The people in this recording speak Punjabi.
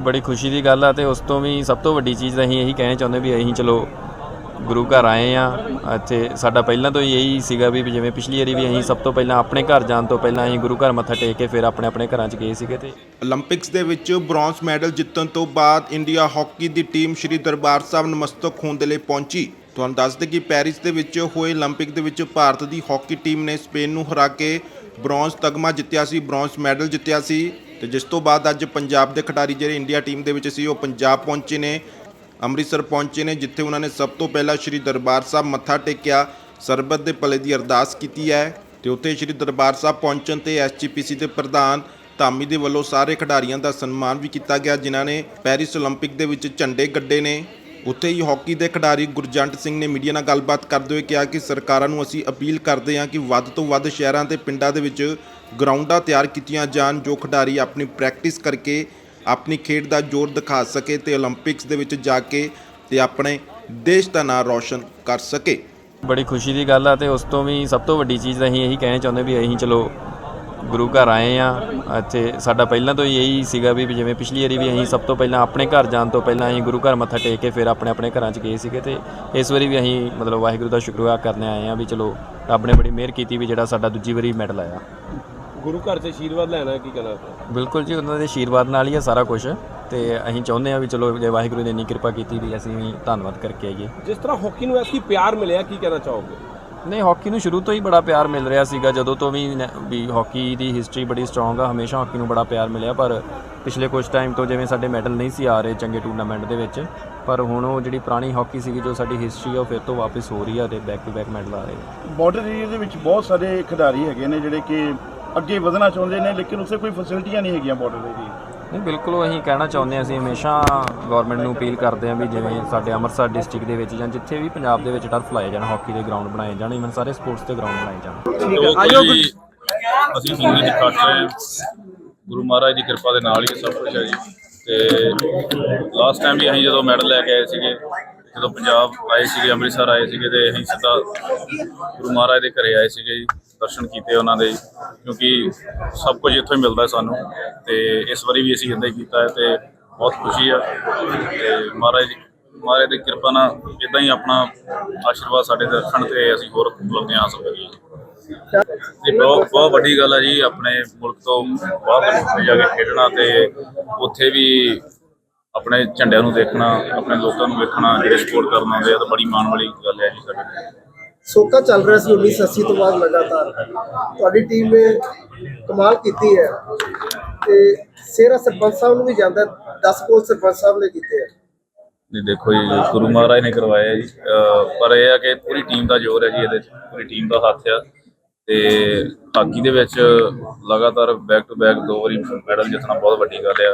ਬੜੀ ਖੁਸ਼ੀ ਦੀ ਗੱਲ ਆ ਤੇ ਉਸ ਤੋਂ ਵੀ ਸਭ ਤੋਂ ਵੱਡੀ ਚੀਜ਼ ਅਸੀਂ ਇਹੀ ਕਹਿਣਾ ਚਾਹੁੰਦੇ ਵੀ ਅਸੀਂ ਚਲੋ ਗੁਰੂ ਘਰ ਆਏ ਆ। ਇੱਥੇ ਸਾਡਾ ਪਹਿਲਾਂ ਤੋਂ ਹੀ ਇਹੀ ਸੀਗਾ ਵੀ ਜਿਵੇਂ ਪਿਛਲੀ ਵਾਰੀ ਵੀ ਅਸੀਂ ਸਭ ਤੋਂ ਪਹਿਲਾਂ ਆਪਣੇ ਘਰ ਜਾਣ ਤੋਂ ਪਹਿਲਾਂ ਅਸੀਂ ਗੁਰੂ ਘਰ ਮੱਥਾ ਟੇਕ ਕੇ ਫਿਰ ਆਪਣੇ ਆਪਣੇ ਘਰਾਂ 'ਚ ਗਏ ਸੀਗੇ ਤੇ 올림픽ਸ ਦੇ ਵਿੱਚ ਬ੍ਰੌਂਜ਼ ਮੈਡਲ ਜਿੱਤਣ ਤੋਂ ਬਾਅਦ ਇੰਡੀਆ ਹਾਕੀ ਦੀ ਟੀਮ ਸ਼੍ਰੀ ਦਰਬਾਰ ਸਾਹਿਬ ਨਮਸਤਕ ਹੋਣ ਦੇ ਲਈ ਪਹੁੰਚੀ। ਤੁਹਾਨੂੰ ਦੱਸ ਦੇ ਕਿ ਪੈਰਿਸ ਦੇ ਵਿੱਚ ਹੋਏ 올림픽 ਦੇ ਵਿੱਚ ਭਾਰਤ ਦੀ ਹਾਕੀ ਟੀਮ ਨੇ ਸਪੇਨ ਨੂੰ ਹਰਾ ਕੇ ਬ੍ਰੌਂਜ਼ ਤਗਮਾ ਜਿੱਤਿਆ ਸੀ ਬ੍ਰੌਂਜ਼ ਮੈਡਲ ਜਿੱਤਿਆ ਸੀ ਤੇ ਜਿਸ ਤੋਂ ਬਾਅਦ ਅੱਜ ਪੰਜਾਬ ਦੇ ਖਿਡਾਰੀ ਜਿਹੜੇ ਇੰਡੀਆ ਟੀਮ ਦੇ ਵਿੱਚ ਸੀ ਉਹ ਪੰਜਾਬ ਪਹੁੰਚੇ ਨੇ। ਅੰਮ੍ਰਿਤਸਰ ਪਹੁੰਚੇ ਨੇ ਜਿੱਥੇ ਉਹਨਾਂ ਨੇ ਸਭ ਤੋਂ ਪਹਿਲਾਂ ਸ਼੍ਰੀ ਦਰਬਾਰ ਸਾਹਿਬ ਮੱਥਾ ਟੇਕਿਆ ਸਰਬਤ ਦੇ ਭਲੇ ਦੀ ਅਰਦਾਸ ਕੀਤੀ ਹੈ ਤੇ ਉੱਥੇ ਸ਼੍ਰੀ ਦਰਬਾਰ ਸਾਹਿਬ ਪਹੁੰਚਣ ਤੇ ਐਸਜੀਪੀਸੀ ਦੇ ਪ੍ਰਧਾਨ ਧਾਮੀ ਦੇ ਵੱਲੋਂ ਸਾਰੇ ਖਿਡਾਰੀਆਂ ਦਾ ਸਨਮਾਨ ਵੀ ਕੀਤਾ ਗਿਆ ਜਿਨ੍ਹਾਂ ਨੇ ਪੈਰਿਸ 올림픽 ਦੇ ਵਿੱਚ ਝੰਡੇ ਗੱਡੇ ਨੇ ਉੱਥੇ ਹੀ ਹਾਕੀ ਦੇ ਖਿਡਾਰੀ ਗੁਰਜੰਟ ਸਿੰਘ ਨੇ ਮੀਡੀਆ ਨਾਲ ਗੱਲਬਾਤ ਕਰਦੇ ਹੋਏ ਕਿਹਾ ਕਿ ਸਰਕਾਰਾਂ ਨੂੰ ਅਸੀਂ ਅਪੀਲ ਕਰਦੇ ਹਾਂ ਕਿ ਵੱਧ ਤੋਂ ਵੱਧ ਸ਼ਹਿਰਾਂ ਤੇ ਪਿੰਡਾਂ ਦੇ ਵਿੱਚ ਗਰਾਊਂਡਾਂ ਤਿਆਰ ਕੀਤੀਆਂ ਜਾਣ ਜੋ ਖਿਡਾਰੀ ਆਪਣੀ ਪ੍ਰੈਕਟਿਸ ਕਰਕੇ ਆਪਣੀ ਖੇਡ ਦਾ ਜ਼ੋਰ ਦਿਖਾ ਸਕੇ ਤੇ 올림픽ਸ ਦੇ ਵਿੱਚ ਜਾ ਕੇ ਤੇ ਆਪਣੇ ਦੇਸ਼ ਦਾ ਨਾਮ ਰੌਸ਼ਨ ਕਰ ਸਕੇ। ਬੜੀ ਖੁਸ਼ੀ ਦੀ ਗੱਲ ਆ ਤੇ ਉਸ ਤੋਂ ਵੀ ਸਭ ਤੋਂ ਵੱਡੀ ਚੀਜ਼ ਅਸੀਂ ਇਹੀ ਕਹਿਣਾ ਚਾਹੁੰਦੇ ਵੀ ਅਸੀਂ ਚਲੋ ਗੁਰੂ ਘਰ ਆਏ ਆ। ਇੱਥੇ ਸਾਡਾ ਪਹਿਲਾਂ ਤੋਂ ਹੀ ਇਹੀ ਸੀਗਾ ਵੀ ਜਿਵੇਂ ਪਿਛਲੀ ਵਾਰੀ ਵੀ ਅਸੀਂ ਸਭ ਤੋਂ ਪਹਿਲਾਂ ਆਪਣੇ ਘਰ ਜਾਣ ਤੋਂ ਪਹਿਲਾਂ ਅਸੀਂ ਗੁਰੂ ਘਰ ਮੱਥਾ ਟੇਕ ਕੇ ਫਿਰ ਆਪਣੇ ਆਪਣੇ ਘਰਾਂ 'ਚ ਗਏ ਸੀਗੇ ਤੇ ਇਸ ਵਾਰੀ ਵੀ ਅਸੀਂ ਮਤਲਬ ਵਾਹਿਗੁਰੂ ਦਾ ਸ਼ੁਕਰਗੁਜ਼ਾਰ ਕਰਨੇ ਆਏ ਆ ਵੀ ਚਲੋ ਰੱਬ ਨੇ ਬੜੀ ਮਿਹਰ ਕੀਤੀ ਵੀ ਜਿਹੜਾ ਸਾਡਾ ਦੂਜੀ ਵਾਰੀ ਮੈਡਲ ਆਇਆ। ਗੁਰੂ ਘਰ ਤੇ ਆਸ਼ੀਰਵਾਦ ਲੈਣਾ ਕੀ ਕਹਿਣਾ ਬਿਲਕੁਲ ਜੀ ਉਹਨਾਂ ਦੇ ਆਸ਼ੀਰਵਾਦ ਨਾਲ ਹੀ ਆ ਸਾਰਾ ਕੁਝ ਤੇ ਅਸੀਂ ਚਾਹੁੰਦੇ ਆ ਵੀ ਚਲੋ ਜੇ ਵਾਹਿਗੁਰੂ ਨੇ ਇੰਨੀ ਕਿਰਪਾ ਕੀਤੀ ਵੀ ਅਸੀਂ ਵੀ ਧੰਨਵਾਦ ਕਰਕੇ ਆਈਏ। ਜਿਸ ਤਰ੍ਹਾਂ ਹਾਕੀ ਨੂੰ ਐਸੀ ਪਿਆਰ ਮਿਲਿਆ ਕੀ ਕਹਿਣਾ ਚਾਹੋਗੇ? ਨਹੀਂ ਹਾਕੀ ਨੂੰ ਸ਼ੁਰੂ ਤੋਂ ਹੀ ਬੜਾ ਪਿਆਰ ਮਿਲ ਰਿਹਾ ਸੀਗਾ ਜਦੋਂ ਤੋਂ ਵੀ ਨ- ਵੀ ਹਾਕੀ ਦੀ ਹਿਸਟਰੀ ਬੜੀ ਸਟਰੋਂਗ ਆ ਹਮੇਸ਼ਾ ਹਾਕੀ ਨੂੰ ਬੜਾ ਪਿਆਰ ਮਿਲਿਆ ਪਰ ਪਿਛਲੇ ਕੁਝ ਟਾਈਮ ਤੋਂ ਜਿਵੇਂ ਸਾਡੇ ਮੈਡਲ ਨਹੀਂ ਸੀ ਆ ਰਹੇ ਚੰਗੇ ਟੂਰਨਾਮੈਂਟ ਦੇ ਵਿੱਚ ਪਰ ਹੁਣ ਉਹ ਜਿਹੜੀ ਪੁਰਾਣੀ ਹਾਕੀ ਸੀਗੀ ਜੋ ਸਾਡੀ ਹਿਸਟਰੀ ਆ ਉਹ ਫਿਰ ਤੋਂ ਵਾਪਸ ਹੋ ਰਹੀ ਆ ਤੇ ਬੈਕ ਟੂ ਬੈਕ ਮੈਡਲ ਆ ਰਹੇ ਆ। ਬਾਰਡਰ ਏਰੀਆ ਦੇ ਵਿੱਚ ਬਹੁਤ ਸਾਰੇ ਖਿਡਾਰੀ ਹੈਗੇ ਨੇ ਜਿਹੜੇ ਕਿ ਅੱਗੇ ਵਧਣਾ ਚਾਹੁੰਦੇ ਨੇ ਲੇਕਿਨ ਉੱਥੇ ਕੋਈ ਫੈਸਿਲਿਟੀਆਂ ਨਹੀਂ ਹੈਗੀਆਂ ਬਾਰਡਰ ਏਰੀਆ ਨਹੀਂ ਬਿਲਕੁਲ ਅਸੀਂ ਕਹਿਣਾ ਚਾਹੁੰਦੇ ਹਾਂ ਅਸੀਂ ਹਮੇਸ਼ਾ ਗਵਰਨਮੈਂਟ ਨੂੰ ਅਪੀਲ ਕਰਦੇ ਹਾਂ ਵੀ ਜਿਵੇਂ ਸਾਡੇ ਅੰਮ੍ਰਿਤਸਰ ਡਿਸਟ੍ਰਿਕਟ ਦੇ ਵਿੱਚ ਜਾਂ ਜਿੱਥੇ ਵੀ ਪੰਜਾਬ ਦੇ ਵਿੱਚ ਟਰਫ ਲਾਏ ਜਾਣ ਹਾਕੀ ਦੇ ਗਰਾਊਂਡ ਬਣਾਏ ਜਾਣ ਇਵਨ ਸਾਰੇ ਸਪੋਰਟਸ ਦੇ ਗਰਾਊਂਡ ਬਣਾਏ ਜਾਣ। ਅਸੀਂ ਜ਼ਿੰਦਗੀ ਚ ਕੱਟ ਰਹੇ ਹਾਂ। ਗੁਰੂ ਮਹਾਰਾਜ ਦੀ ਕਿਰਪਾ ਦੇ ਨਾਲ ਹੀ ਇਹ ਸਭ ਕੁਝ ਹੈ ਜੀ। ਤੇ ਲਾਸਟ ਟਾਈਮ ਵੀ ਅਸੀਂ ਜਦੋਂ ਮੈਡਲ ਲੈ ਕੇ ਆਏ ਸੀਗੇ ਜਦੋਂ ਪੰਜਾਬ ਆਏ ਸੀਗੇ ਅੰਮ੍ਰਿਤਸਰ ਆਏ ਸੀਗੇ ਤੇ ਅਸੀਂ ਸਿੱਧਾ ਗੁਰੂ ਮਹਾਰਾਜ ਦੇ ਘਰੇ ਆਏ ਸੀਗੇ ਜੀ। ਦਰਸ਼ਨ ਕੀਤੇ ਉਹਨਾਂ ਦੇ ਕਿਉਂਕਿ ਸਭ ਕੁਝ ਇੱਥੋਂ ਹੀ ਮਿਲਦਾ ਸਾਨੂੰ ਤੇ ਇਸ ਵਾਰੀ ਵੀ ਅਸੀਂ ਇੱਦਾਂ ਹੀ ਕੀਤਾ ਹੈ ਤੇ ਬਹੁਤ ਖੁਸ਼ੀ ਆ ਤੇ ਮਹਾਰਾਜ ਮਹਾਰਾਜ ਦੀ ਕਿਰਪਾ ਨਾਲ ਇਦਾਂ ਹੀ ਆਪਣਾ ਆਸ਼ੀਰਵਾਦ ਸਾਡੇ ਤੇ ਰੱਖਣ ਤੇ ਅਸੀਂ ਹੋਰ ਬੁਲੰਦੀਆਂ ਹਾਸਲ ਕਰੀਏ ਇਹ ਬਹੁਤ ਬਹੁਤ ਵੱਡੀ ਗੱਲ ਹੈ ਜੀ, ਆਪਣੇ ਮੁਲਕ ਤੋਂ ਬਾਹਰ ਜਾ ਕੇ ਖੇਡਣਾ ਤੇ ਉੱਥੇ ਵੀ ਆਪਣੇ ਝੰਡਿਆਂ ਨੂੰ ਦੇਖਣਾ, ਆਪਣੇ ਲੋਕਾਂ ਨੂੰ ਵੇਖਣਾ, ਜਿਹੜੇ ਸਪੋਰਟ ਕਰਨ ਆਉਂਦੇ ਆ, ਤਾਂ ਬੜੀ ਮਾਣ ਵਾਲੀ ਗੱਲ ਹੈ ਜੀ ਸਾਡੇ ਲਈ। ਸੋਕਾ ਚੱਲ ਰਿਹਾ ਸੀ 1980 ਤੋਂ ਬਾਅਦ ਲਗਾਤਾਰ। ਤੁਹਾਡੀ ਟੀਮ ਨੇ ਕਮਾਲ ਕੀਤੀ ਹੈ। ਤੇ ਸੇਰਾ ਸਰਪੰਚ ਸਾਹਿਬ ਨੂੰ ਵੀ ਜਾਂਦਾ 10 ਕੋਲ ਸਰਪੰਚ ਸਾਹਿਬ ਨੇ ਕੀਤੇ ਆ। ਨਹੀਂ ਦੇਖੋ ਜੀ, ਗੁਰੂ ਮਹਾਰਾਜ ਨੇ ਕਰਵਾਇਆ ਜੀ। ਅਹ, ਪਰ ਇਹ ਆ ਕਿ ਪੂਰੀ ਟੀਮ ਦਾ ਜ਼ੋਰ ਹੈ ਜੀ ਇਹਦੇ 'ਚ, ਪੂਰੀ ਟੀਮ ਦਾ ਹੱਥ ਆ। ਤੇ ਹਾਕੀ ਦੇ ਵਿੱਚ ਲਗਾਤਾਰ ਬੈਕ ਟੂ ਬੈਕ ਦੋ ਵਾਰੀ ਮੈਡਲ ਜਿੱਤਣਾ ਬਹੁਤ ਵੱਡੀ ਗੱਲ ਆ।